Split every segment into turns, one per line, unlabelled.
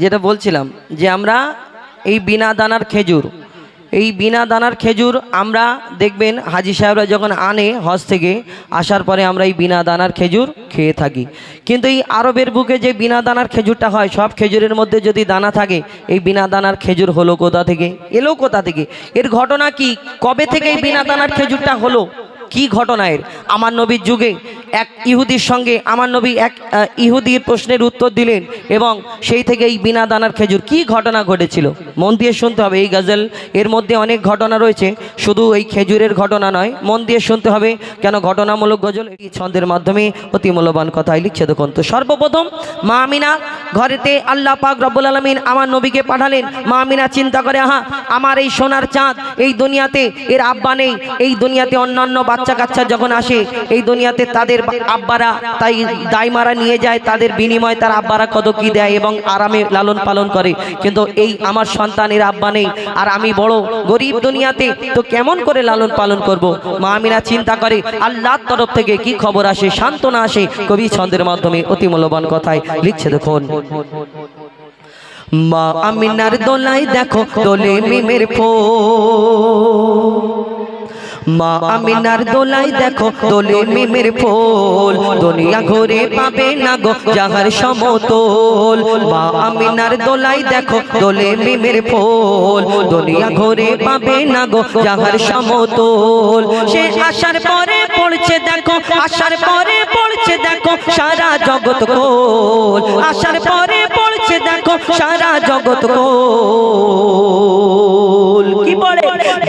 যেটা বলছিলাম যে আমরা এই বিনা দানার খেজুর, এই বিনা দানার খেজুর আমরা দেখবেন হাজি সাহেবরা যখন আনে হজ থেকে, আসার পরে আমরা এই বিনা দানার খেজুর খেয়ে থাকি। কিন্তু এই আরবের বুকে যে বিনা দানার খেজুরটা হয়, সব খেজুরের মধ্যে যদি দানা থাকে, এই বিনা দানার খেজুর হলো কোথা থেকে? এলো কোথা থেকে? এর ঘটনা কি? কবে থেকে এই বিনা দানার খেজুরটা হলো? কি ঘটনা এর আমার নবীর যুগে এক ইহুদির সঙ্গে আমার নবী এক ইহুদির প্রশ্নের উত্তর দিলেন এবং সেই থেকে এই বিনা দানার খেজুর। কি ঘটনা ঘটেছিল? মন দিয়ে শুনতে হবে। এই গজল, এর মধ্যে অনেক ঘটনা রয়েছে। শুধু এই খেজুরের ঘটনা নয়, মন দিয়ে শুনতে হবে কেন ঘটনামূলক গজল। এই ছন্দের মাধ্যমে অতি মূল্যবান কথাই লিখছে। দেখুন তো, সর্বপ্রথম মা আমিনা ঘরেতে আল্লাহ পাক রব্বুল আলমিন আমার নবীকে পাঠালেন। মা আমিনা চিন্তা করে, আহা, আমার এই সোনার চাঁদ এই দুনিয়াতে, এর আব্বা নেই। এই দুনিয়াতে অন্যান্য কাচ্চা যখন আসে, এই দুনিয়াতে তাদের আব্বারা তাই দাইমারা নিয়ে যায়, তাদের বিনিময়ে তার আব্বারা কত কি দেয় এবং আরামে লালন পালন করে। কিন্তু এই আমার সন্তানের আব্বা নেই, আর আমি বড় গরিব দুনিয়াতে, তো কেমন করে লালন পালন করব? মা আমিনা চিন্তা করে, আল্লাহর তরফ থেকে কি খবর আসে, সান্ত্বনা আসে? কবি ছন্দের মাধ্যমে অতি মূল্যবান কথায় লিখছে দেখুন। মা আমিনার দোলাই দেখো দোলে মিমের ফো মা আমিনার দোলাই দেখো, দোলে মিমের ফোল। দুনিয়া ঘুরে পাবে না গো, যাহার সমতল। মা আমিনার দোলাই দেখো, দোলে মিমের ফোল। দুনিয়া ঘুরে পাবে না গো, যাহার সমতল। সে আসার পরে পড়ছে দেখো আসার পরে পড়ছে দেখো, সারা জগৎ কোল। আসার পরে পড়ছে দেখো, সারা জগৎ কোল।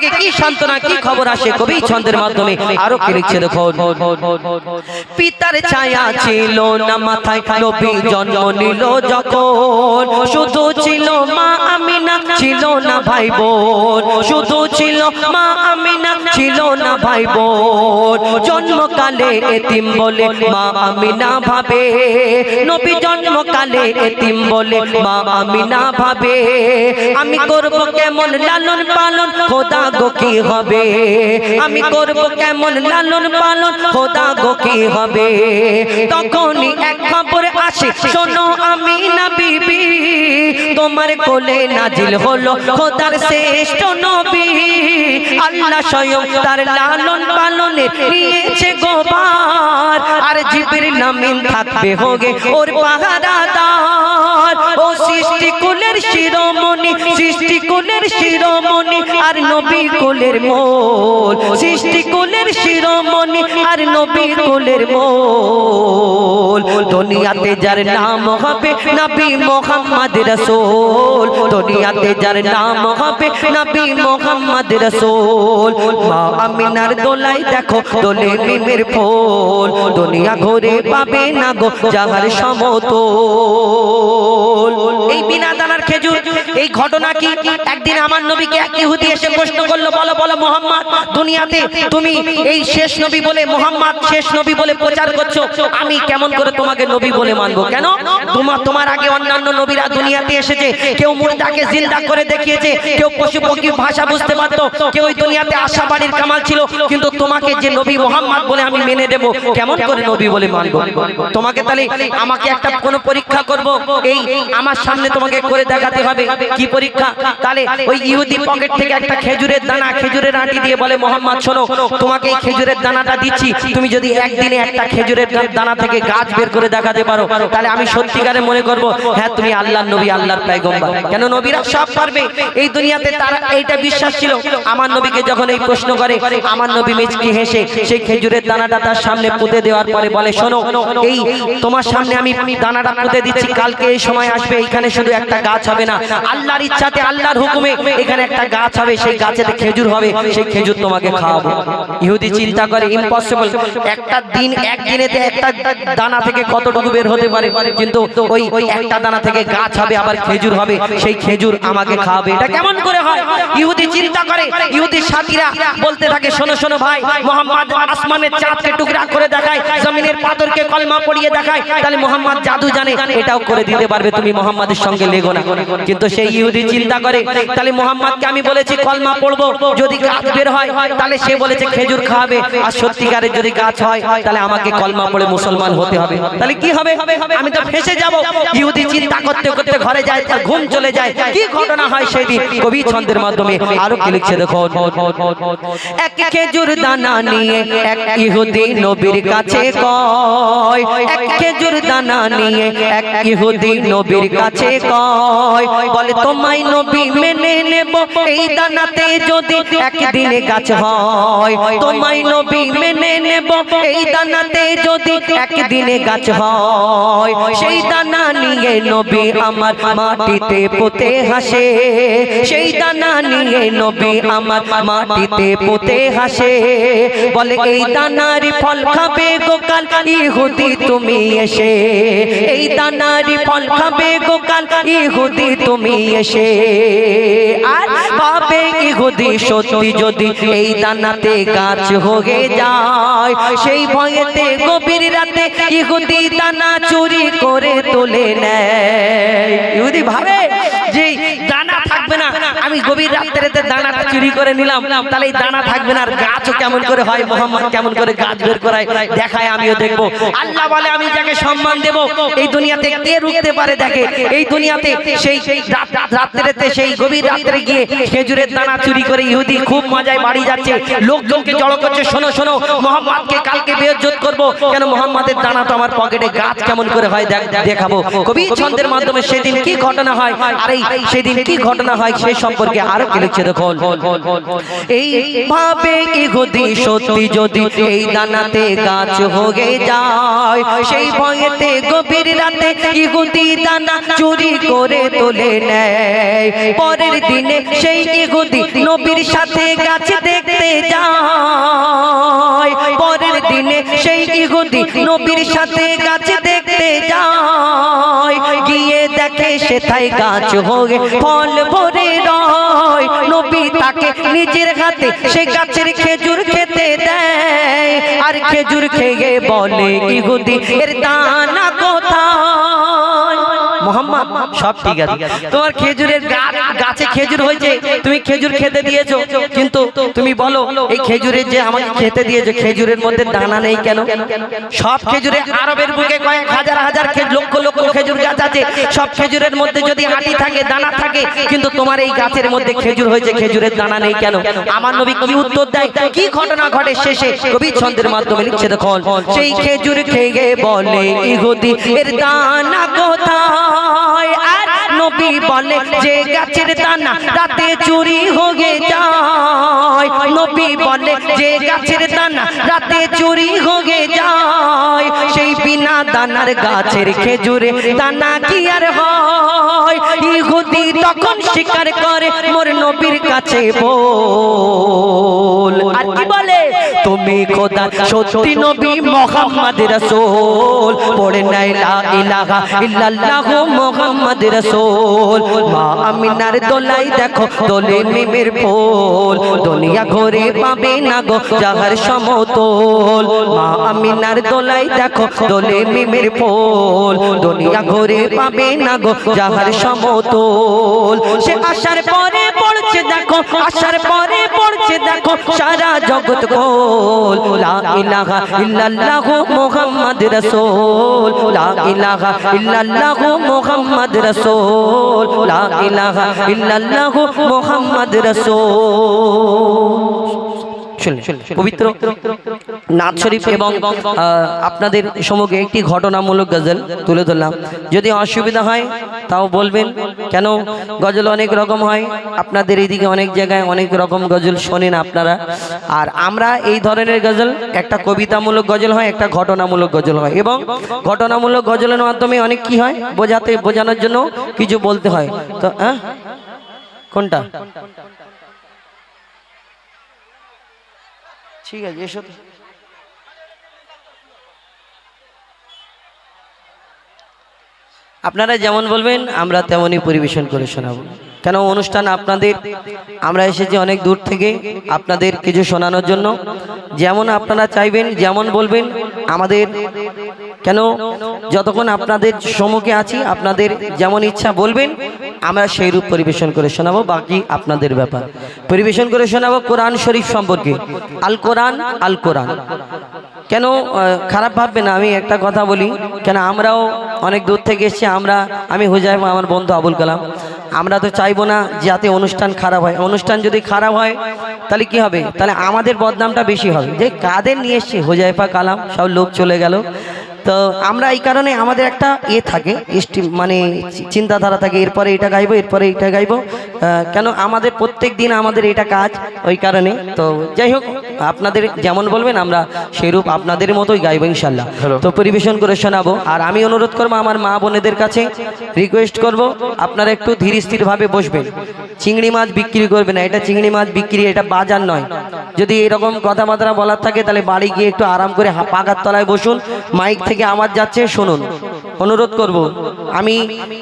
থেকে কি সান্ত্বনা, কি খবর আসে? কবি ছন্দের মাধ্যমে আরও কি লিখছে দেখো পিতার ছায়া ছিল না, মাথায় নবী জন্ম নিল যখন। শুধু ছিল মা আমিনা, ছিল না ভাই বোন। শুধু ছিল মা আমিনা, ছিল না ভাই বোন। জন্মকালে এতিম বলে মা আমিনা ভাবে। নবী জন্মকালে এতিম বলে মা আমিনা ভাবে। আমি করব কেমন লালন পালন, খোদা গো কি হবে? আমি করব কেমন লালন পালন? খোদা গো কি হবে? তখনই এক খবর আসে, শোনো আমি না বিবি, তোমার কোলে নাজিল হলো খোদার শ্রেষ্ঠ নবী। আল্লাহ স্বয়ং তার লালন পালনে নিয়েছে গোবার, আর জিবির নামিন থাকবে হোগে ওর পাহারাদার। ও সৃষ্টি কুলের শিরোমণি সৃষ্টি কুলের শিরোমণি, আর নবী কুলের মোল, সৃষ্টি কুলের শিরোমণি আর নবী কুলের মোল। দুনিয়াতে যার নাম হবে নবী মোহাম্মদ দুনিয়াতে যার নাম হবে নবী মোহাম্মদ মা আমিনার দোলাই দেখো দোলে মিমের ফুল। দুনিয়া ঘুরে পাবে না গো যাহার সমতল। এই বিনা দানার খেজুর এই ঘটনা কি? একদিন আমার নবীকে এক ইহুদি এসে প্রশ্ন করল, বলো বলো, মোহাম্মদ, দুনিয়াতে তুমি এই শেষ নবী বলে, মোহাম্মদ শেষ নবী বলে প্রচার করছ, আমি কেমন করে তোমাকে নবী বলে মানবো? কেন? তোমার তোমার আগে অন্যান্য নবীরা দুনিয়াতে এসেছে, কেউ মুর্দাকে জিন্দা করে দেখিয়েছে, কেউ পশু পক্ষী ভাষা বুঝতে পারতো, কেউ ওই দুনিয়াতে আশা বাড়ির কামাল ছিল, কিন্তু তোমাকে যে নবী মোহাম্মদ বলে আমি মেনে দেব কেমন করে নবী বলে মানবো? তোমাকে তাহলে আমাকে একটা কোনো পরীক্ষা করব? এই আমার সামনে তোমাকে করে দেখাতে হবে। কি পরীক্ষা? তাহলে ওই ইহুদি পকেট থেকে একটা খেজুরের দানা, খেজুরের আটি দিয়ে বলে, মোহাম্মদ, শোনো, তোমাকে এই খেজুরের দানাটা দিচ্ছি। তুমি যদি একদিনে একটা খেজুরের দানা থেকে গাছ বের করে দেখাতে পারো, তাহলে আমি সত্যিকারে মনে করব হ্যাঁ তুমি আল্লাহর নবী, আল্লাহর পায়গম্বর। কেন নবীরা সব পারবে? এই দুনিয়াতে তারা এইটা বিশ্বাস ছিল। আমার নবীকে যখন এই প্রশ্ন করে, আমার নবী মিচকি হেসে সেই খেজুরের দানাটা তার সামনে পুঁতে দেওয়ার পরে বলে, শোনো, এই তোমার সামনে আমি দানাটা পুঁতে দিচ্ছি, কালকে এই সময় আসবে এইখানে শুধু একটা গাছ হবে না আল্লাহর ইচ্ছাতে আল্লাহর হুকুমে এখানে একটা গাছ হবে, সেই গাছেতে খেজুর হবে, সেই খেজুর তোমাকে খাওয়াবো। ইহুদি চিন্তা করে ইম্পসিবল একটা দিন, একদিনেতে একটা দানা থেকে কতটুকু বের হতে পারে? কিন্তু ওই ওই একটা দানা থেকে গাছ হবে, আবার খেজুর হবে, সেই খেজুর আমাকে খাওয়াবে। এটা কেমন করে হয়? ইহুদি চিন্তা করে ইহুদির সাথীরা বলতে থাকে, শোনো শোনো ভাই, মোহাম্মদ আসমানের চাঁদকে টুকরা করে দেখায়, জমিনের পাথরকে কলমা পড়িয়ে দেখায়, তাহলে মোহাম্মদ জাদু জানে, এটাও করে দিতে পারবে, তুমি মোহাম্মদের সঙ্গে লেগো না। কিন্তু সেই ইহুদি চিন্তা করে, তাহলে মোহাম্মদকে আমি বলেছি কলমা পড়ব। যদি গাছ বের হয়, তাহলে সে বলেছে খেজুর খাওয়াবে। আর সত্যিকারের যদি গাছ হয়, তাহলে আমাকে কলমা পড়ে মুসলমান হতে হবে। তাহলে কি হবে? আমি তো ফেসে যাব। ইহুদি চিন্তা করতে করতে ঘরে যায়, তার ঘুম চলে যায়। কি ঘটনা হয় সেই দিন কবি ছন্দের মাধ্যমে আরও কি লিখছে দেখো এক খেজুর দানা নিয়ে এক ইহুদি নবীর কাছে কয়, এক খেজুর দানা নিয়ে এক ইহুদি নবীর কাছে কয়, বলে তোমায় নবী মেনে নেব, এই দানাতে যদি একদিনে গাছ হয়, তোমায় নবী মেনে নেব, এই দানাতে যদি একদিনে গাছ হয়, সেই দানা নিয়ে নবী আমার মাটিতে পোতে হাসে, সেই দানা নিয়ে নবী আমার মাটিতে পোতে হাসে, বলে এই দানার ফল খাবে গোকাল ইহুদি তুমি এসে, এই দানার ফল খাবে গোকাল ইহুদি তুমি এসে আর পাবে ইহুদি সত্যি যদি এই দানাতে গাছ হয়ে যায়, সেই ভয়েতে গভীর রাতে ইহুদি দানা চুরি করে তোলে নেয়। ইহুদি ভাবে যে দানা থাকবে আমি গভীর রাত্রেতে দানাটা চুরি করে নিলাম, তাহলে এই দানা থাকবে না, আর গাছও কেমন করে হয়, মোহাম্মদ কেমন করে গাছ বের করায়, দেখায়, আমিও দেখব। আল্লাহ বলে, আমি যাকে সম্মান দেব, এই দুনিয়াতে কে রুখতে পারে দেখে? এই দুনিয়াতে সেই রাত- রাত্রেতে সেই গভীর রাত্রে গিয়ে খেজুরের দানা চুরি করে ইহুদি খুব মজায় বাড়ি যাচ্ছে। লোকজনকে জড়ো করছে, শোনো শোনো, মোহাম্মদকে কালকে বেজ্জত করব। কেন মোহাম্মদের দানা তো আমার পকেটে গাছ কেমন করে হয়, দেখ- দেখাবো। কবি ছন্দের মাধ্যমে সেদিন কি ঘটনা হয়, আর এই সেদিন কি ঘটনা হয় সেই সম্পর্কে আরও কি লিখছে দেখো এই ভাবে ইহুদি সত্যি যদি এই দানাতে গাছ হয়ে যায়, সেই ভয়েতে গভীর রাতে ইহুদি দানা চুরি করে তোলে নেয়। পরের দিনে সেই ইহুদি নবীর সাথে গাছ দেখতে যায়। পরের দিনে সেই ইহুদি নবীর সাথে গাছ দেখতে যায়। গিয়ে দেখে সেথায় গাছ হয়ে ফল ভরে রয়। নবী তাকে নিজের হাতে সে গাছের খেজুর খেতে দেয়। আর খেজুর খেয়ে বলে, ইহুদি, এর দানা কোথায়? সব ঠিক আছে। তোমার খেজুরের গাছে খেজুর হয়েছে তুমি খেজুর খেতে দিয়েছ। কিন্তু তুমি বলো এই খেজুরের যে আমাকে খেতে দিয়েছ খেজুরের মধ্যে দানা নেই কেন? সব খেজুরে আরবের বুকে কয়েক হাজার হাজার লক্ষ লক্ষ খেজুর গাছ আছে। সব খেজুরের মধ্যে যদি আটি থাকে দানা থাকে কিন্তু তোমার এই গাছের মধ্যে খেজুর হয়েছে খেজুরের দানা নেই কেন? আমার নবী কি উত্তর দেয়? কি ঘটনা ঘটে শেষে? কবি ছন্দের মাধ্যমে লিখছে দেখুন। সেই খেজুর খেয়ে বলে ইহুদি এর দানা কোথায় নবী বলে, যে গাছের দানা রাতে চুরি হয়ে যায়। নবী বলে, যে গাছের দানা রাতে চুরি হয়ে যায়, সেই বিনা দানার গাছের খেজুরে দানা কি আর হয়? ইহুদি তখন স্বীকার করে, মোর নবীর কাছে বল। আর তুমি খোদা, সত্যি নবী মোহাম্মদ রাসূল। পড়ে নাই লা ইলাহা ইল্লাল্লাহ মোহাম্মদ রাসূল। মা আমিনার দোলাই দেখো, দোলে মিমের ফুল। দুনিয়া ঘরে পাবে না গো যাহার সমতল। মা আমিনার দোলাই দেখো, দোলে মিমের ফুল। দুনিয়া ঘরে পাবে না গো যাহার সমতল। সে আসার পরে পড়ছে দেখো, আসার পরে পড়ছে দেখো সারা জগৎ গোল। লা ইলাহা ইল্লাল্লাহ মুহাম্মদ রাসূল। লা ইলাহা ইল্লাল্লাহ মুহাম্মদ রাসূল। লা ইলাহা ইল্লাল্লাহ মুহাম্মদ রাসূল। শুনলেন পবিত্র নাথ শরীফ এবং আপনাদের সম্মুখে একটি ঘটনামূলক গজল তুলে ধরলাম। যদি অসুবিধা হয় তাও বলবেন কেন গজল অনেক রকম হয়? আপনাদের এইদিকে অনেক জায়গায় অনেক রকম গজল শোনেন আপনারা। আর আমরা এই ধরনের গজল একটা কবিতামূলক গজল হয় একটা ঘটনামূলক গজল হয়। এবং ঘটনামূলক গজলের মাধ্যমে অনেক কি হয়? বোঝাতে বোঝানোর জন্য কিছু বলতে হয়। তো হ্যাঁ? কোনটা? ঠিক আছে এসো তো। আপনারা যেমন বলবেন আমরা তেমনই পরিবেশন করে শোনাবো কেন অনুষ্ঠান আপনাদের? আমরা এসেছি অনেক দূর থেকে আপনাদের কিছু শোনানোর জন্য। যেমন আপনারা চাইবেন, যেমন বলবেন, আমাদের কেন যতক্ষণ আপনাদের সম্মুখে আছি, আপনাদের যেমন ইচ্ছা বলবেন, আমরা সেই রূপ পরিবেশন করে শোনাবো, বাকি আপনাদের ব্যাপার। পরিবেশন করে শোনাবো কোরআন শরীফ সম্পর্কে। আল কোরআন আল কোরআন। কেন খারাপ ভাববে না, আমি একটা কথা বলি। কেন, আমরাও অনেক দূর থেকে এসেছি, আমরা, আমি হুজাইব আমার বন্ধু আবুল কালাম। আমরা তো চাইব না যাতে অনুষ্ঠান খারাপ হয়। অনুষ্ঠান যদি খারাপ হয়, তাহলে কি হবে? তাহলে আমাদের বদনামটা বেশি হবে। যে কাদের নিয়ে এসছে? হুজাইফা, কালাম, সব লোক চলে গেল। তো আমরা এই কারণে আমাদের একটা এ থাকে মানে চিন্তাধারা থাকে, এরপরে এটা গাইবো, এরপরে এটা গাইবো। কেন আমাদের প্রত্যেক দিন আমাদের এটা কাজ, ওই কারণে। তো যাই হোক আপনাদের যেমন বলবেন আমরা সেইরূপ আপনাদের মতোই গাইব ইনশাল্লাহ তো পরিবেশন করে শোনাবো। আর আমি অনুরোধ করব আমার মা বোনেদের কাছে রিকোয়েস্ট করব আপনারা একটু ধীর স্থিরভাবে বসবেন। চিংড়ি মাছ বিক্রি করবে না এটা চিংড়ি মাছ বিক্রি এটা বাজার নয়। যদি এরকম কথাবার্তা বলার থাকে তাহলে বাড়ি গিয়ে একটু আরাম করে পাকার তলায় বসুন মাইক থেকে আওয়াজ যাচ্ছে শুনুন। অনুরোধ করব আমি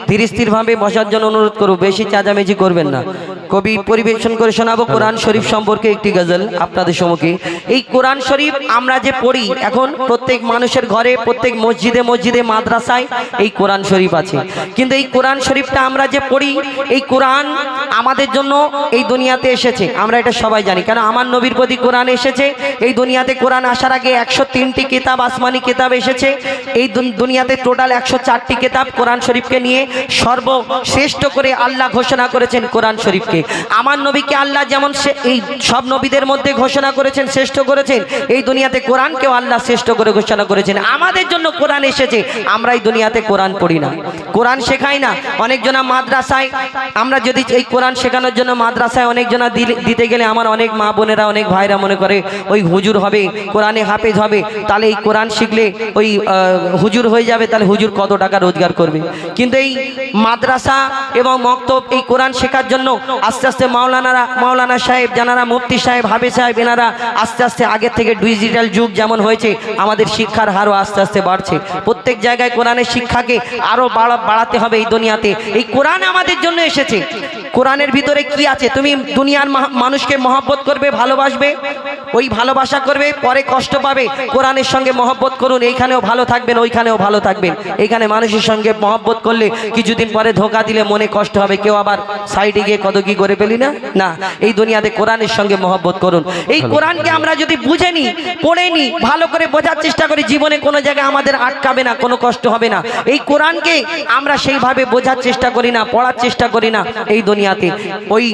ধীর স্থিরভাবে বসার জন্য অনুরোধ করব বেশি চেঁচামেচি করবেন না। কবি পরিবেশন করে শোনাবো কোরআন শরীফ সম্পর্কে একটি গজল আপনাদের সম্মুখে। এই কোরআন শরীফ আমরা যে পড়ি, এখন প্রত্যেক মানুষের ঘরে, প্রত্যেক মসজিদে মসজিদে, মাদ্রাসায় এই কোরআন শরীফ আছে। কিন্তু এই কোরআন শরীফটা আমরা যে পড়ি, এই কোরআন আমাদের জন্য এই দুনিয়াতে এসেছে। আমরা এটা সবাই জানি। কেন? আমার নবীর প্রতি কোরআন এসেছে। এই দুনিয়াতে কোরআন আসার আগে একশো তিনটি কিতাব, আসমানি কিতাব এসেছে। এই দুন- দুনিয়াতে টোটাল একশো চারটি কিতাব কোরআন শরীফকে নিয়ে সর্বশ্রেষ্ঠ করে আল্লাহ ঘোষণা করেছেন কোরআন শরীফকে। আমার নবীকে আল্লাহ যেমন সে এই সব নবীদের মধ্যে ঘোষণা করেছেন, শ্রেষ্ঠ করেছেন, এই দুনিয়াতে কোরআনকেও আল্লাহ শ্রেষ্ঠ করে ঘোষণা করেছেন। আমাদের জন্য কোরআন এসেছে, আমরা এই দুনিয়াতে কোরআন পড়ি না। কোরআন শেখাই না, অনেকজনা মাদ্রাসায় আমরা যদি এই কোরআন শেখানোর জন্য মাদ্রাসায় অনেকজনা দিতে গেলে আমার অনেক মা বোনেরা, অনেক ভাইরা মনে করে, ওই হুজুর হবে, কোরআনে হাফেজ হবে, তাহলে এই কোরআন শিখলে ওই হুজুর হয়ে যাবে, তাহলে হুজুর কত টাকা রোজগার করবে? কিন্তু এই মাদ্রাসা এবং মক্তব এই কোরআন শেখার জন্য আস্তে আস্তে মাওলানারা, মাওলানা সাহেব জানারা মুফতি সাহেব হাবে সাহেব, এনারা আস্তে আস্তে আগের থেকে ডিজিটাল যুগ যেমন হয়েছে, আমাদের শিক্ষার হারও আস্তে আস্তে বাড়ছে। প্রত্যেক জায়গায় কোরআনের শিক্ষাকে আরও বাড়া, বাড়াতে হবে এই দুনিয়াতে। এই কোরআন আমাদের জন্য এসেছে। কোরআনের ভিতরে কি আছে? তুমি দুনিয়ার মানুষকে মহব্বত করবে, ভালোবাসবে, ওই ভালোবাসা করবে, পরে কষ্ট পাবে। কোরআনের সঙ্গে মহব্বত করুন, এইখানেও ভালো থাকবেন, ওইখানেও ভালো থাকবেন। এইখানে মানুষের সঙ্গে মহব্বত করলে কিছুদিন পরে ধোকা দিলে মনে কষ্ট হবে, কেউ আবার সাইডে গিয়ে কত কি করে পেলি না? না। এই দুনিয়াতে কোরআনের সঙ্গে মহব্বত করুন। এই কোরআনকে আমরা যদি বুঝে নি পড়ে নি ভালো করে বোঝার চেষ্টা করি জীবনে কোনো জায়গায় আমাদের আটকাবে না কোনো কষ্ট হবে না। এই কোরআনকে আমরা সেইভাবে বোঝার চেষ্টা করি না পড়ার চেষ্টা করি না এই দুনিয়াতে। ওই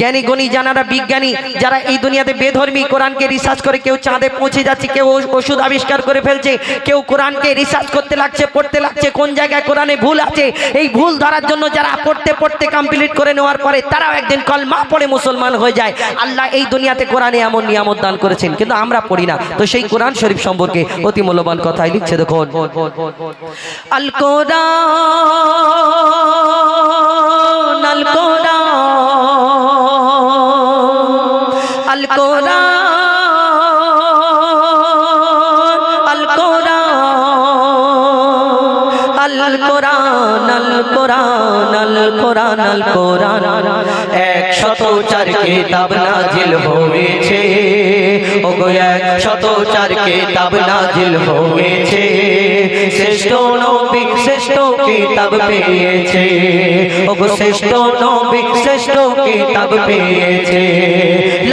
জ্ঞানী গণী জানারা বিজ্ঞানী যারা এই দুনিয়াতে বেধর্মী কোরআনকে রিসার্চ করে কেউ চাঁদে পৌঁছে যাচ্ছে কেউ ওষুধ আবিষ্কার করে ফেলছে কেউ কোরআনকে রিসার্চ করতে লাগছে পড়তে লাগছে কোন জায়গায় কোরআনে ভুল আছে এই ভুল ধরার জন্য যারা পড়তে পড়তে কমপ্লিট করে নেওয়ার পরে তারাও একদিন কলমা পড়ে মুসলমান হয়ে যায়। আল্লাহ এই দুনিয়াতে কোরআনে এমন নিয়ামত দান করেছেন, কিন্তু আমরা পড়ি না। তো সেই কোরআন শরীফ সম্পর্কে অতি মূল্যবান কথাই লিখছে, দেখুন। আল কোরআন আল কোরআন আল কোরআন কোরআন আল কোরআন আল কোরআন আল কোরআন একশত চার কিতাব নাজিল হয়েছে। ওগো একশত চার কিতাব নাজিল হয়েছে। শ্রেষ্ঠ নবী শ্রেষ্ঠ কিতাব পেয়েছে। ওগো শ্রেষ্ঠ নবী শ্রেষ্ঠ কিতাব পেয়েছে।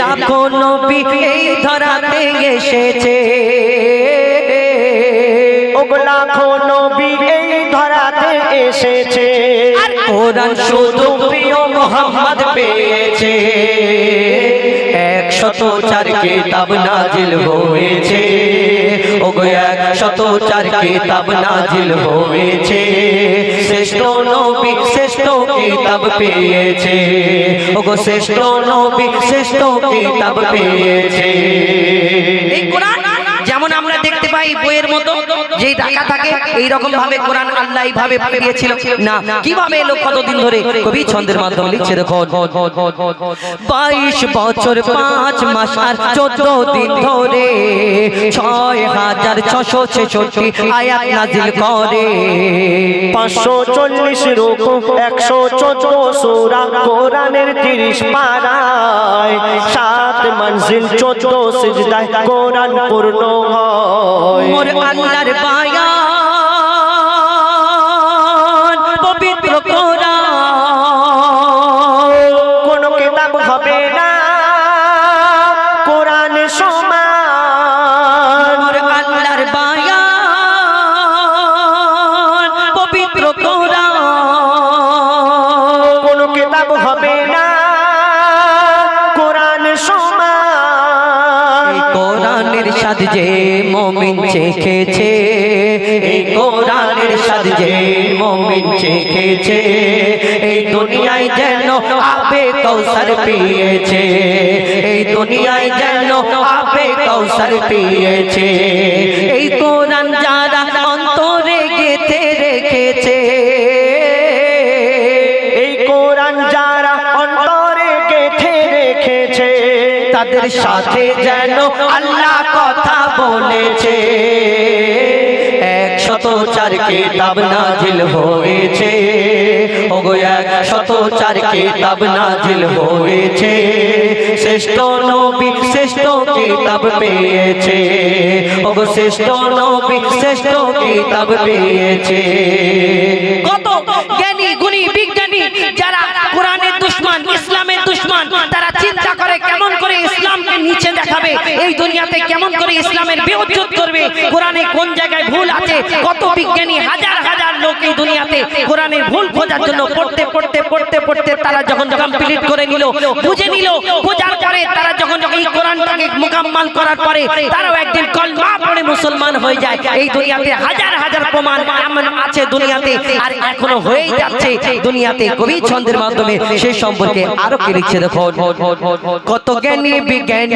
লাখো নবী এই ধরাতে এসেছে। কোরআন শুধু প্রিয় মোহাম্মদ পেয়েছে। একশত চার কিতাব নাজিল হয়েছে। ওগো, একশত চার কিতাব নাজিল হয়েছে। শ্রেষ্ঠ নবী শ্রেষ্ঠ কিতাব পেয়েছে। ওগো, শ্রেষ্ঠ নবী শ্রেষ্ঠ কিতাব পেয়েছে। দেখতে পাই বইয়ের মতো যে ঢাকা থাকে এই রকম ভাবে কোরআন আল্লাহ এইভাবে পাঠিয়েছিল। না, কীভাবে এলো কতদিন ধরে? কবি ছন্দের মাধ্যমে লিখছে দেখো বাইশ বছর, পাঁচ মাস আর চোদ্দ দিন ধরে ছয় হাজার ছশো ছেষট্টি আয়াত নাজিল করে।
পাঁচশো চল্লিশ রূপ, একশো চোদ্দ সুরা, কোরআনের তিরিশ পারায় সাত মঞ্জিল চোদ্দ সিজদায় কোরআন পূর্ণ হয়।
মোর আল্লাহর বায়ান পবিত্র কোরআন।
কোন কিতাব হবে না কোরআন সমান।
মোর আল্লাহর বায়ান পবিত্র কোরআন।
কোন কিতাব হবে না কোরআন সমান।
কোরআনের স্বাদ যে চেখেছে, এই কোরআনের যে মমিন চেখেছে, এই দুনিয়ায় যেন আপে কৌশল পিয়েছে, এই দুনিয়ায় যেন আপে কৌশল পিয়েছে, এই কোরআন যারা অন্তরে গেথে রেখেছে,
এই কোরআন যারা অন্তরে গেথে রেখেছে,
তাদের সাথে যেন আল্লাহ বলেছে, একশত চার কিতাব নাজিল হয়েছে। ওগো, একশত চার কিতাব নাজিল হয়েছে। শ্রেষ্ঠ নবী শ্রেষ্ঠ কিতাব পেয়েছে। ওগো, শ্রেষ্ঠ নবী শ্রেষ্ঠ কিতাব পেয়েছে। কত জ্ঞানী, গুণী, বিজ্ঞানী যারা কোরআনের দুশ্মন, ইসলামের দুশ্মন, তারা চিন্তা করে নিচে দেখাবে, এই দুনিয়াতে কেমন করে ইসলামের বিউজ্জত করবে, কোরআনে কোন জায়গায় ভুল আছে, কত বিজ্ঞানী হাজার হাজার লোক এই দুনিয়াতে কোরআনের ভুল খোঁজার জন্য পড়তে পড়তে পড়তে পড়তে তারা যখন কমপ্লিট করে নিল, বুঝে নিল, বোঝার পরে তারা যখন এই কোরআনটাকে মোকাম্মাল করার পরে তারাও একদিন কলমা পড়ে মুসলমান হয়ে যায়। এই দুনিয়াতে হাজার হাজার প্রমাণ এমন আছে দুনিয়াতে, আর এখনও হয়েই যাচ্ছে। দুনিয়াতে কবি ছন্দের মাধ্যমে সেই সম্পর্কে আরও কি লিখছে দেখো কত জ্ঞানী বিজ্ঞানী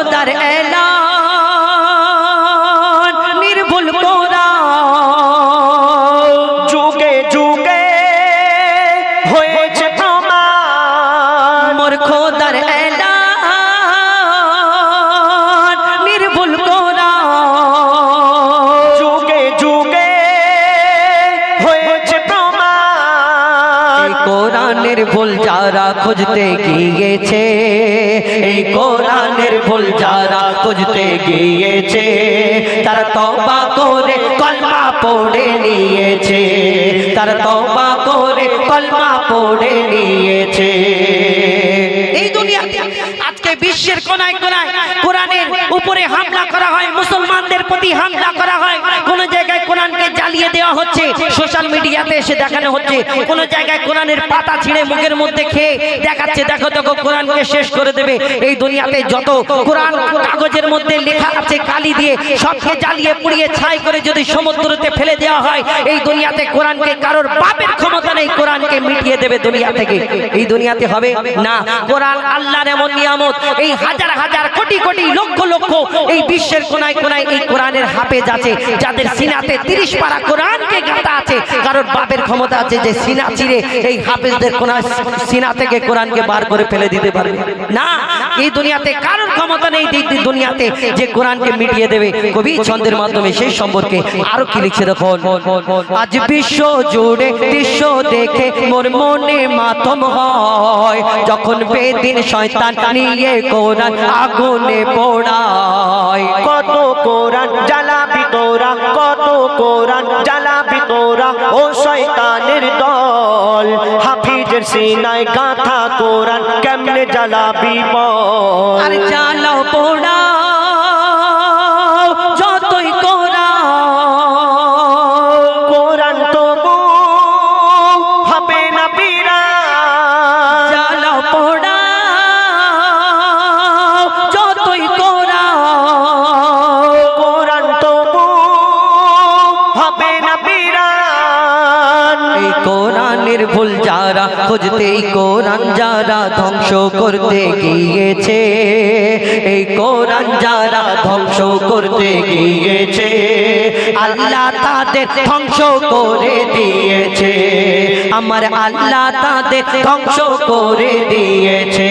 খুঁজতে গিয়েছে এই কোরআনের ভুল যারা খুঁজতে গিয়েছে তারা তবা করে কলমা পড়ে নিয়েছে তারা তবা করে কলমা পড়ে নিয়েছে। এই দুনিয়াতে আজকে বিশ্বের কোনায় কোনায় কোরআনের উপরে হামলা করা হয়, মুসলমানদের প্রতি হামলা করা হয়। কোন জায়গায় কোরআনকে জ্বালিয়ে দেওয়া হচ্ছে, সোশ্যাল মিডিয়াতে এসে দেখানো হচ্ছে। কোন জায়গায় কোরআনের পাতা ছিঁড়ে মুখের মধ্যে খেয়ে দেখাচ্ছে, দেখো দেখো, কোরআনকে শেষ করে দেবে। এই দুনিয়াতে যত কোরআন কাগজের মধ্যে লেখা আছে, কালি দিয়ে সবকে জ্বালিয়ে পুড়িয়ে ছাই করে যদি সমুদ্রতে ফেলে দেওয়া হয়, এই দুনিয়াতে কোরআনকে কারোর বাপের ক্ষমতা নেই, কোরআনকে মিটিয়ে দেবে দুনিয়া থেকে। এই দুনিয়াতে হবে না। কোরআন আল্লাহর এমন নিয়ামত, এই হাজার হাজার, কোটি কোটি, লক্ষ লক্ষ এই বিশ্বের কোনায় কোনায় এই কোরআনের হাফেজ আছে, যাদের সিনাতে তিরিশ পারা কোরআনকে গাঁথা আছে। কারোর বাপের ক্ষমতা আছে যে সিনা চিরে এই হাফেজদের কোনা সিনা থেকে কোরআনকে বার করে ফেলে দিতে পারবে। না, এই দুনিয়াতে কারোর ক্ষমতা নেই দুনিয়াতে যে কোরআনকে মিটিয়ে দেবে। কবি ছন্দের মাধ্যমে সেই সম্পর্কে আরও কি লিখছে দেখো আজ বিশ্ব জুড়ে দৃশ্য দেখে মোর মনে মাতম হয়। যখন বেদিন শয়তান নিয়ে কোরআন আগুনে
কত কোরআন জ্বালাবি তোরা কত কোরআন জ্বালাবি তোরা ও শয়তানের দল। হাফিজের সিনায় গাথা কোরআন কেমনে জ্বালাবি বল?
আর জ্বালাও পোড়া। যারা খুঁজতে এই কোরআন যারা ধ্বংস করতে গিয়েছে, এই কোরআন যারা ধ্বংস করতে গিয়েছে, আল্লাহ তাদের ধ্বংস করে দিয়েছে। আমার আল্লাহ তাদের ধ্বংস করে দিয়েছে।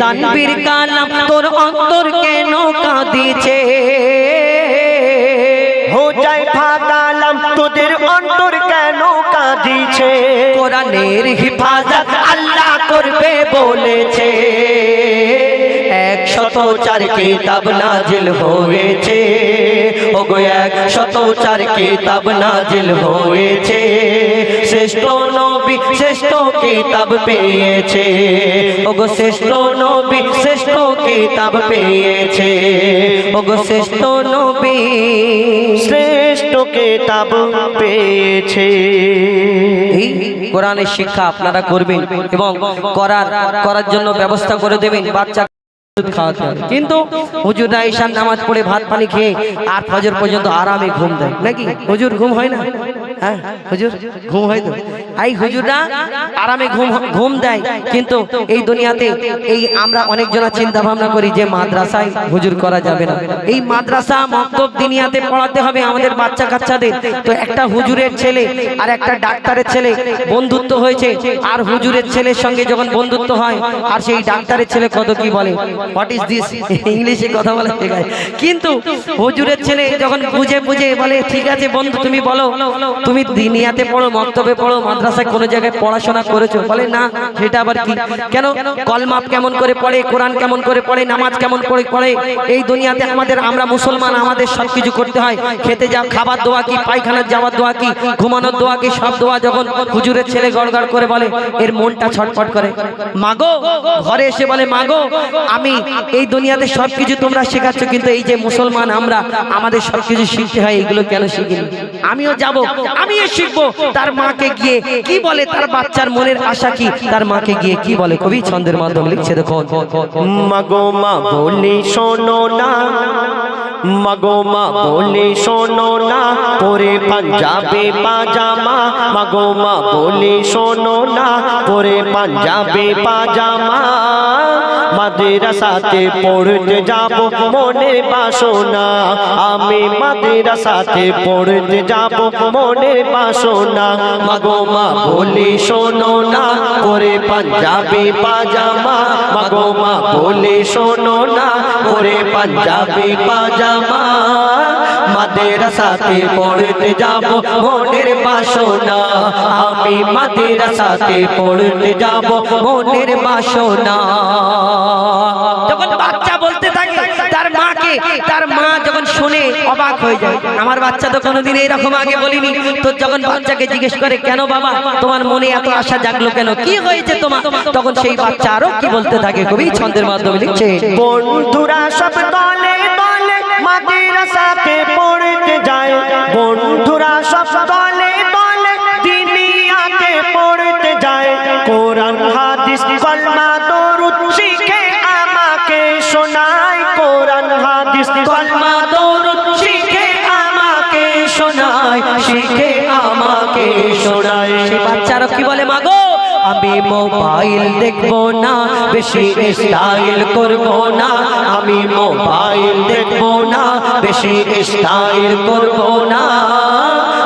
তানবীর কালাম তোর অন্তর কেন কাঁদিছে?
হো যায় ভাগালাম
কোরআনের হিফাজত আল্লাহ করবে বলেছে। একশত চার কিতাব নাজিল হয়েছে। ওগো একশত চার কিতাব নাজিল হয়েছে। শ্রেষ্ঠ নবী শ্রেষ্ঠ কিতাব পেয়েছে। ওগো শ্রেষ্ঠ নবী শ্রেষ্ঠ কিতাব পেয়েছে। ওগো শ্রেষ্ঠ নবী
শ্রেষ্ঠ কেতাব পেয়েছে।
কোরআনের শিক্ষা আপনারা করবেন এবং করার করার জন্য ব্যবস্থা করে দেবেন। বাচ্চা। কিন্তু হুজুররা ঈশান নামাজ পড়ে ভাত পানি খেয়ে আর ফজর পর্যন্ত আরামে ঘুম দেয়। নাকি? হুজুর ঘুম হয় না? হ্যাঁ হুজুর ঘুম হয় তো? এই আরামে ঘুম ঘুম দেয়। কিন্তু এই দুনিয়াতে এই আমরা চিন্তা ভাবনা করি যে মাদ্রাসায় হুজুর করা যাবে না। এই মাদ্রাসা মক্তব দিনিয়াতে পড়াতে হবে আমাদের বাচ্চা কাচ্চাদের। তো একটা হুজুরের ছেলে আর একটা ডাক্তারের ছেলে বন্ধুত্ব হয়েছে। আর হুজুরের ছেলের সঙ্গে যখন বন্ধুত্ব হয়, আর সেই ডাক্তারের ছেলে কত কি বলে? হোয়াট ইজ দিস ইংলিশে কথা বলে শেখায় কিন্তু হুজুরের ছেলে যখন বুঝে বুঝে বলে ঠিক আছে বন্ধু তুমি বলো তুমি দিনিয়াতে পড়ো মক্তবে পড়ো মাদ্রাসায় কোনো জায়গায় পড়াশোনা করেছ? বলে না সেটা আবার কি? কেন? কলমাপ কেমন করে পড়ে কোরআন কেমন করে পড়ে নামাজ কেমন করে পড়ে? এই দুনিয়াতে আমাদের আমরা মুসলমান আমাদের সব কিছু করতে হয়। খেতে যা খাবার দোয়া কি? পায়খানার যাওয়ার দোয়া কি? ঘুমানোর দোয়া কি? সব দোয়া যখন হুজুরের ছেলে গড়গড় করে বলে এর মনটা ছটফট করে। মাগো ঘরে এসে বলে মাগো আমি এই দুনিয়াতে সব কিছু তোমরা শেখাচ্ছ, কিন্তু এই যে মুসলমান আমরা, আমাদের সব কিছু শিখতে হয়, এগুলো কেন শিখিনি? আমিও যাব, আমিও শিখব। তার মাকে গিয়ে কি বলে? তার বাচ্চার মনের আশা কি? তার মাকে গিয়ে কি বলে? কবি ছন্দের মাধ্যমে লিখছে দেখো
মাগো, মা, বলি শোনো না। মাগো, মা, বলি শোনো না। পরে পাঞ্জাবে পাজামা। মাগো, মা, বলি শোনো না। পরে পাঞ্জাবে পাজামা। মাদ্রাসাতে পড়তে যাব, মনে বাসনা। আমি মাদ্রাসাতে পড়তে যাব, মনে বাসনা। মাগো মা, বলি শোনো না পরে পাঞ্জাবি পাজামা। মাগো মা, বলি শোনো না পরে পাঞ্জাবি পাজামা। মাদ্রাসাতে পড়তে যাব, মনের বাসনা। আমি মাদ্রাসাতে পড়তে যাব, মনের বাসনা। যখন বাচ্চা বলতে থাকে, তার মাকে, তার মা যখন শুনে, অবাক হয়ে যায়। আমার বাচ্চা তো কোনোদিন এরকম আগে বলিনি। তো যখন বাচ্চাকে জিজ্ঞেস করে, কেন বাবা, তোমার মনে এত আশা জাগলো কেন? কি হয়েছে তোমার? তখন সেই বাচ্চা আরও কি বলতে থাকে, কবি ছন্দের মাধ্যমে লিখছে, বন্ধুরা সব দলে মাদ্রাসাতে পড়তে যায়। বন্ধুরা সব
আমি মোবাইল দেখব না, বেশি স্টাইল করব না। আমি মোবাইল দেখব না, বেশি স্টাইল করব না।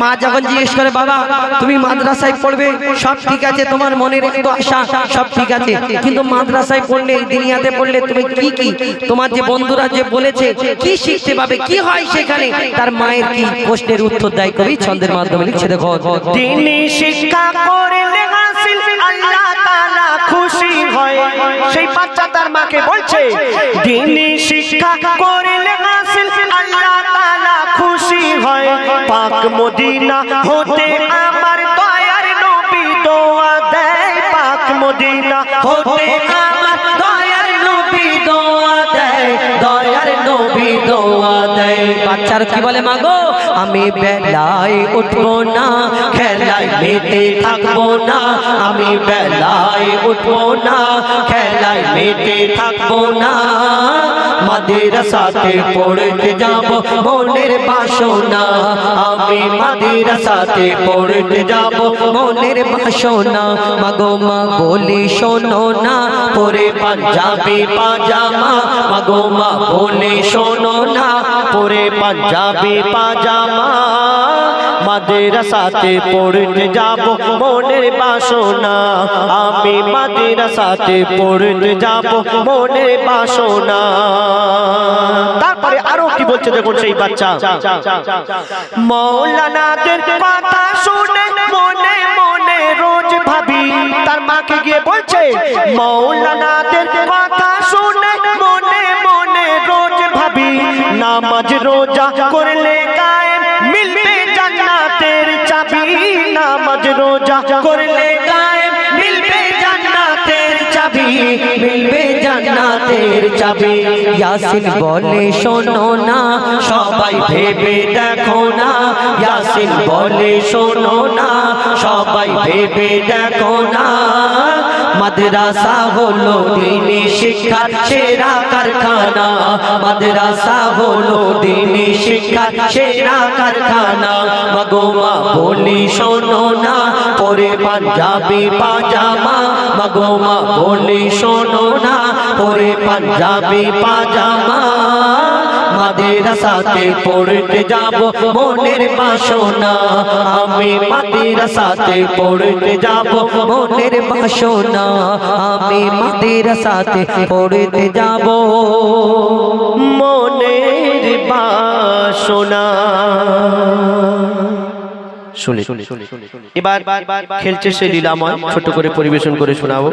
মা যখন জিজ্ঞেস করে, বাবা, তুমি মাদ্রাসায় পড়বে? সব ঠিক আছে, তোমার মনের একটু আশা, সব ঠিক আছে। কিন্তু মাদ্রাসায় পড়লে দুনিয়াতে পড়লে তুমি কি কি? তোমার যে বন্ধুরা যে বলেছে, কি শিখতে পাবে, কি হয় সেখানে? তার মায়ের কি প্রশ্নের উত্তর দেয় কবি ছন্দের মাধ্যমে লিখছে, দেখো
তিনি শিক্ষা করলে হাসিল, আল্লাহ তাআলা খুশি হয়। সেই বাচ্চা তার মাকে বলছে তিনি শিক্ষা করলে হাসিল, আল্লাহ তাআলা খুশি হয়। পাক মদিনা হতে আমার দয়ার নবী দোয়া দেয় পাক মদিনা হতে আমার দয়ার নবী দোয়া দেয় দয়ার নবী দোয়া দেয়।
বাচ্চার কি বলে মাগো আমি বেলায় উঠবো না খেলায় মেতে থাকব না, আমি বেলায় উঠবো না, খেলায় মেতে থাকব না। মাদের সাথে পড়তে যাব মনের বাসনা, আমি মাদের সাথে পড়তে যাব মনের বাসনা। মাগো মা বলি, শোনো না, পরে পাঞ্জাবি পাজামা। মাগো মা বলি, শোনো না, পরে পাঞ্জাবি পাজামা।
মাদ্রাসাতে পড়তে যাব, মনের বাসনা। আমি মাদ্রাসাতে পড়তে যাব, মনের বাসনা। তারপরে আরও কি বলছে দেখুন সেই বাচ্চা। মৌলানাদের কথা শুনে মনে মনে রোজ ভাবি, তার মাকে গিয়ে বলছে, মৌলানাদের শুনে মনে মনে রোজ ভাবি, নামাজ রোজা করলে রোজা করলে কায়েম মিলবে জান্নাতের চাবি,
মিলবে জান্নাতের চাবি। ইয়াসিন বলে, শোনো না, সবাই ভেবে দেখো না। ইয়াসিন বলে, শোনো না, সবাই ভেবে দেখো না। মাদ্রাসা হলো দিনী শিক্ষার সেরা কারখানা। মাদ্রাসা হলো দিনী শিক্ষার সেরা কারখানা। মা, বলি শোনো না, পরে পাঞ্জাবি পাজামা। মা, বলি শোনো না, পরে পাঞ্জাবি পাজামা। মাদ্রাসাতে পড়তে যাব মনের বাসনা। আমি মাদ্রাসাতে পড়তে যাব মনের বাসনা। আমি মাদ্রাসাতে পড়তে যাব
মনের বাসনা। শুনে। এবার খেলছে সে লীলাময়। ছোট করে পরিবেশন করে শোনাবো।